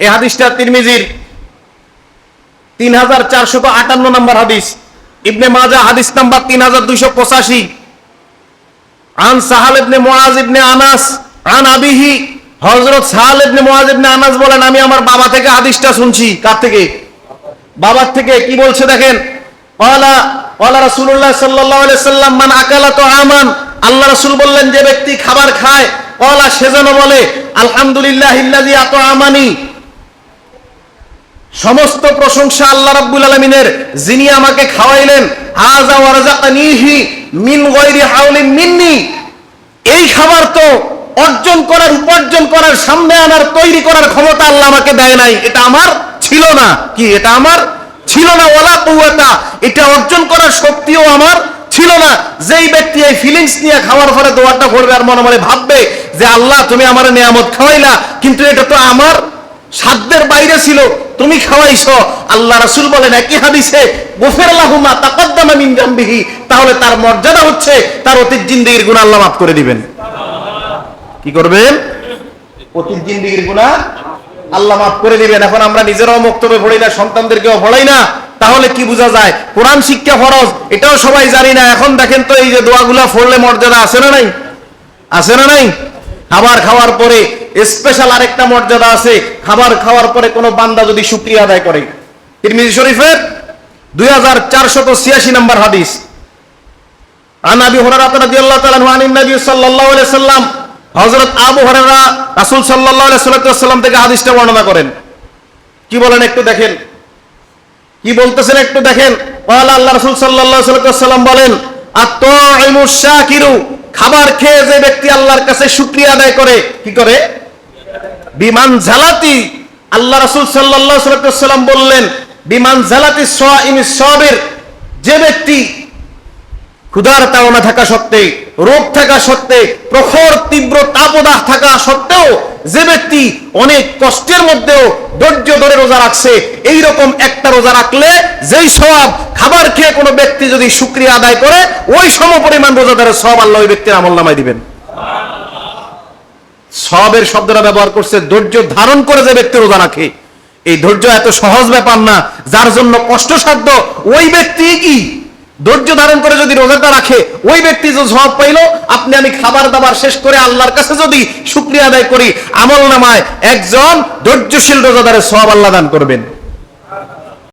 এই হাদিসটা তিরমিজির তিন হাজার চারশত আটান্ন নম্বর হাদিস। ইবনে মাজা হাদিস নাম্বার তিন হাজার দুইশো পঁচাশি। আন সাহাল ইবনে মুআজ ইবনে আনাস, আন আবিহি, হযরত সাহাল ইবনে মুআজ ইবনে আনাস বলেন, আমি আমার বাবা থেকে হাদিসটা শুনছি। কার থেকে? বাবার থেকে। কি বলছে দেখেন? ওয়ালা ওয়ালা রাসূলুল্লাহ সাল্লাল্লাহু আলাইহি সাল্লাম, মান আকালা তো আমান আল্লাহ রাসূল বললেন, যে ব্যক্তি খাবার খায় ওয়ালা সেজন্য বলে আলহামদুলিল্লাহ ইল্লাযী আতআমানি সমস্ত প্রশংসা আল্লাহ রাব্বুল আলামিনের, যিনি আমাকে খাওয়াইলেন, হাযা ওয়ারাযাকানিহি মিন গায়রি হাওলিন মিন্নি। এই খাবার তো অর্জন করার, উপার্জন করার, সামনে আনার, তৈরি করার ক্ষমতা আল্লাহ আমাকে দেয় নাই। এটা আমার ছিল না। কি, এটা আমার ছিল না? ওলা কৌয়াতা এটা অর্জন করার শক্তিও আমার ছিল না। যেই ব্যক্তি এই ফিলিংস নিয়ে খাওয়ার পরে দোয়ারটা করবে আর মনে মনে ভাববে যে, আল্লাহ, তুমি আমার নিয়ামত খাওয়াইলা। কিন্তু এটা তো আমার সাধ্যের বাইরে ছিল। তুমি খাওয়াইছো। আল্লাহ রাসূল বলেন, একই হাদিসে গোফের লাহুমা তাকাদ্দামা মিন তাহলে তার মর্যাদা হচ্ছে, তার অতীত জিন্দেগির গুনাহ আল্লাহ মাফ করে দিবেন। কি করবেন? অতীত জিন্দিগির গুনাহ আল্লাহ মাফ করে দিবেন। এখন আমরা নিজেরাও বক্তব্য পড়ি না, সন্তানদেরকেও পড়াই না। তাহলে কি বোঝা যায়? কোরআন শিক্ষা ফরজ, এটাও সবাই জানি না। এখন দেখেন তো এই যে দোয়াগুলা পড়লে মর্যাদা আছে না নাই? আছে না নাই? খাবার খাওয়ার পরে স্পেশাল আরেকটা মর্যাদা আছে। খাবার খাওয়ার পরে কোনো বান্দা যদি শুক্রিয়া আদায় করে। তিরমিজি শরীফের দুই হাজার চারশত ছিয়াশি নম্বর হাদিস। সাল্লাম আবু সাল্লাম থেকে হাদিসটা বর্ণনা করেন। কি বলেন একটু দেখেন। কি বলতেছেন একটু দেখেন। ক্বালা আল্লাহ রাসূল সাল্লাল্লাহু সাল্লাম বলেন আত-তাঈমুশ খাবার খেয়ে যে ব্যক্তি আল্লাহর কাছে শুক্রিয়া আদায় করে, কি করে? বিমান ঝালাতি আল্লাহ রাসূল সাল্লাম বললেন, বিমান ঝালাতি সাবির, যে ব্যক্তি ক্ষুধার তাড়না থাকা সত্ত্বে, রোগ থাকা সত্ত্বে, প্রখর তীব্র তাপদাহ থাকা সত্ত্বেও, যে ব্যক্তি অনেক কষ্টের মধ্যেও ধৈর্য ধরে রোজা রাখছে এই রকম একটা রোজা রাখলে যেই সব খাবার খেয়ে কোনো ব্যক্তি যদি শুক্রিয়া আদায় করে, ওই সম পরিমাণ রোজাদারের সব আল্লাহ ওই ব্যক্তির আমল নামায় দিবেন। সবের শব্দটা ব্যবহার করছে, ধৈর্য ধারণ করে যে ব্যক্তি রোজা রাখে। এই ধৈর্য এত সহজ ব্যাপার না, যার জন্য কষ্টসাধ্য, ওই ব্যক্তি কি? ধৈর্য ধারণ করে যদি রোজাটা রাখে, ওই ব্যক্তি যে সব পাইল, আপনি আমি খাবার দাবার শেষ করে আল্লাহর কাছে যদি শুক্রিয়া আদায় করি, আমল নামায় একজন ধৈর্যশীল রোজাদারের সব আল্লাহ দান করবেন।